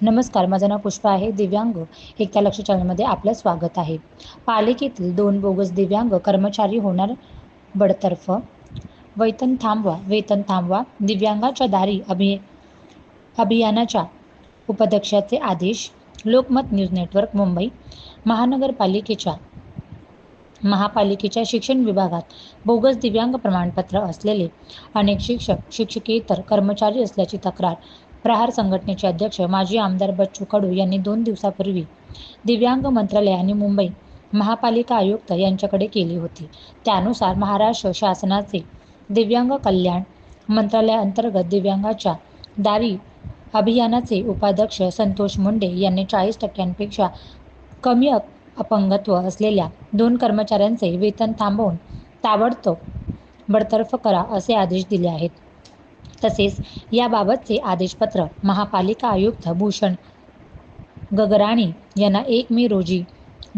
नमस्कार माझं नाव पुष्पा आहे दिव्यांग एकता लक्ष चॅनलमध्ये आपलं स्वागत आहे. पालिकेतील दोन बोगस दिव्यांग कर्मचारी होणार बडतर्फ. वेतन थांबवा वेतन थांबवा दिव्यांगाच्या दारी अभि अभियानाच्या उपाध्यक्षाचे आदेश. Lokmat news network Mumbai. महानगरपालिकेच्या महापालिकेच्या शिक्षण विभागात बोगस दिव्यांग प्रमाणपत्र असलेले अनेक शिक्षक शिक्षकेतर कर्मचारी असल्याची तक्रार प्रहार संघटनेचे अध्यक्ष माजी आमदार बच्चू कडू यांनी दोन दिवसापूर्वी दिव्यांग मंत्रालय आणि मुंबई महापालिका आयुक्त यांच्याकडे केली होती. त्यानुसार महाराष्ट्र शासनाचे दिव्यांग कल्याण मंत्रालयाअंतर्गत दिव्यांगाच्या दारी अभियानाचे उपाध्यक्ष संतोष मुंडे यांनी चाळीस टक्क्यांपेक्षा कमी अपंगत्व असलेल्या दोन कर्मचाऱ्यांचे वेतन थांबवून ताबडतोब बडतर्फ करा असे आदेश दिले आहेत. तसेच याबाबतचे आदेशपत्र महापालिका आयुक्त भूषण गगराणी यांना एक मे रोजी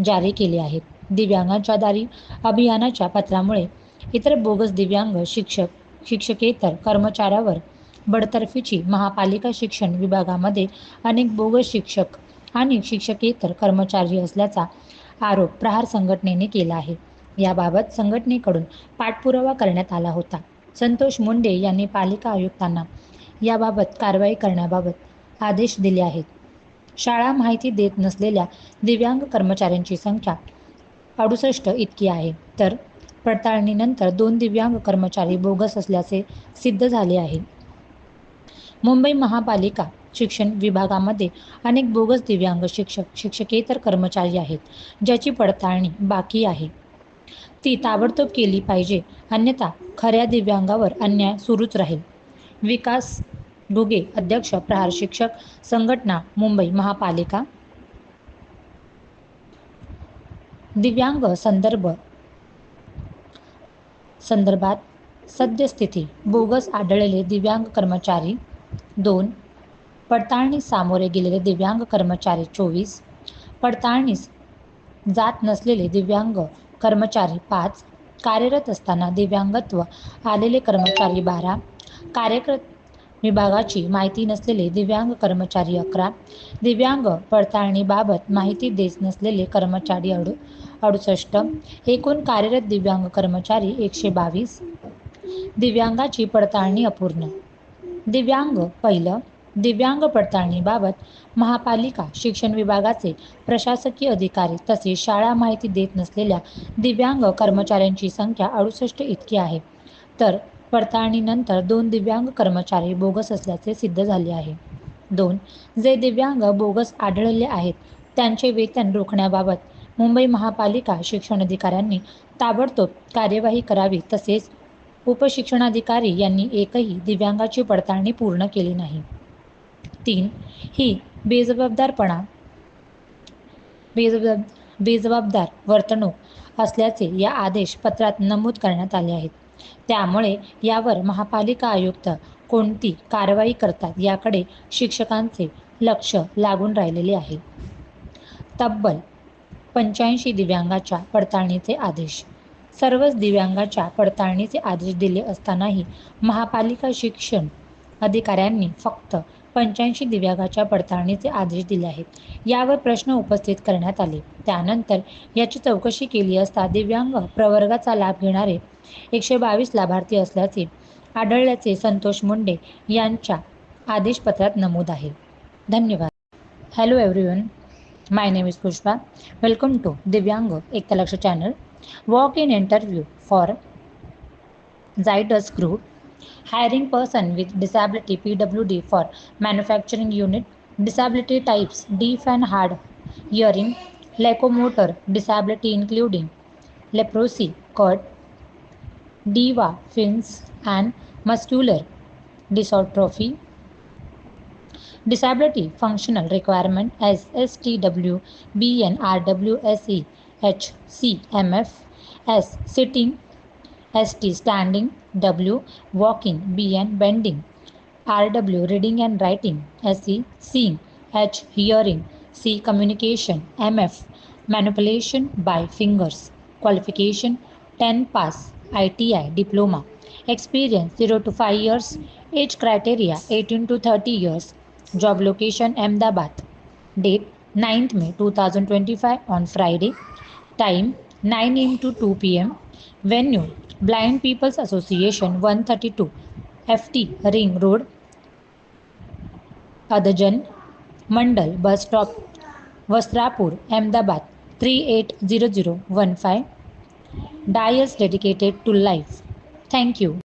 जारी केले आहेत. दिव्यांगांच्या दारी अभियानाच्या पत्रामुळे इतर बोगस दिव्यांग शिक्षक शिक्षकेतर कर्मचाऱ्यावर बडतर्फीची महापालिका शिक्षण विभागामध्ये अनेक बोगस शिक्षक आणि शिक्षकेतर कर्मचारी असल्याचा आरोप प्रहार संघटनेने केला आहे. याबाबत संघटनेकडून पाठपुरावा करण्यात आला होता. संतोष मुंडे यांनी पालिका आयुक्तांना याबाबत कारवाई करण्याबाबत आदेश दिले आहेत. शाळा माहिती देत नसलेल्या दिव्यांग कर्मचाऱ्यांची संख्या अडुसष्ट इतकी आहे. तर पडताळणीनंतर दोन दिव्यांग कर्मचारी बोगस असल्याचे सिद्ध झाले आहे. मुंबई महापालिका शिक्षण विभागामध्ये अनेक बोगस दिव्यांग शिक्षक शिक्षकेतर कर्मचारी आहेत ज्याची पडताळणी बाकी आहे. ती ताबडतोब केली पाहिजे. अन्यथा खऱ्या दिव्यांगावर अन्याय सुरूच राहील. विकास डुगे अध्यक्ष प्रहार शिक्षक संघटना मुंबई महापालिका. दिव्यांग संदर्भ संदर्भात सद्यस्थिती बोगस आढळलेले दिव्यांग कर्मचारी दोन पडताळणीस सामोरे गेलेले दिव्यांग कर्मचारी चोवीस पडताळणीस जात नसलेले दिव्यांग कर्मचारी पाच कार्यरत असताना दिव्यांगत्व आलेले कर्मचारी बारा कार्यरत विभागाची माहिती नसलेले दिव्यांग कर्मचारी अकरा दिव्यांग पडताळणीबाबत माहिती देत नसलेले कर्मचारी अडू अडुसष्ट एकूण कार्यरत दिव्यांग कर्मचारी एकशे बावीस. दिव्यांगाची पडताळणी अपूर्ण. दिव्यांग पहिलं दिव्यांग पडताळणीबाबत महापालिका शिक्षण विभागाचे प्रशासकीय अधिकारी तसेच शाळा माहिती देत नसलेल्या दिव्यांग कर्मचाऱ्यांची संख्या अडुसष्ट इतकी आहे. तर पडताळणीनंतर दोन दिव्यांग कर्मचारी बोगस असल्याचे सिद्ध झाले आहे. दोन जे दिव्यांग बोगस आढळले आहेत त्यांचे वेतन रोखण्याबाबत मुंबई महापालिका शिक्षण अधिकाऱ्यांनी ताबडतोब कार्यवाही करावी तसेच उपशिक्षणाधिकारी यांनी एकही दिव्यांगाची पडताळणी पूर्ण केली नाही. तीन ही बेजबाबदारपणा बेजबाब बेजबाबदार वर्तणूक असल्याचे या आदेश पत्रात नमूद करण्यात आले आहेत. त्यामुळे यावर महापालिका आयुक्त कोणती कारवाई करतात याकडे शिक्षकांचे लक्ष लागून राहिलेले आहे. तब्बल पंच्याऐंशी दिव्यांगाच्या पडताळणीचे आदेश. सर्वच दिव्यांगाच्या पडताळणीचे आदेश दिले असतानाही महापालिका शिक्षण अधिकाऱ्यांनी फक्त पंच्याऐंशी दिव्यांगाच्या पडताळणीचे आदेश दिले आहेत. यावर प्रश्न उपस्थित करण्यात आले. त्यानंतर याची चौकशी केली असता दिव्यांग प्रवर्गाचा लाभ घेणारे एकशे बावीस लाभार्थी असल्याचे आढळल्याचे संतोष मुंडे यांच्या आदेशपत्रात नमूद आहे. धन्यवाद. Hello everyone my name is Pushpa. Welcome to Divyang Ekta Laksh channel. Walk in interview for Zydus group. Hiring person with disability PWD for manufacturing unit, disability types deaf and hard hearing, locomotor disability including leprosy, cut, DIVA, fins and muscular dystrophy, disability functional requirement as STW, BN, RWSE, HC, MF, S, sitting, ST standing, W walking, B. And bending, RW reading and writing, SE seeing, H hearing, C communication, MF manipulation by fingers, qualification 10 pass, ITI diploma, experience 0 to 5 years, age criteria 18 to 30 years, Job location Ahmedabad. Date 9th May 2025 on Friday. Time 9 am to 2 pm. Venue Blind People's Association 132 FT Ring Road. Adajan Mandal Bus Stop Vastrapur Ahmedabad 380015. Dias dedicated to life. Thank you.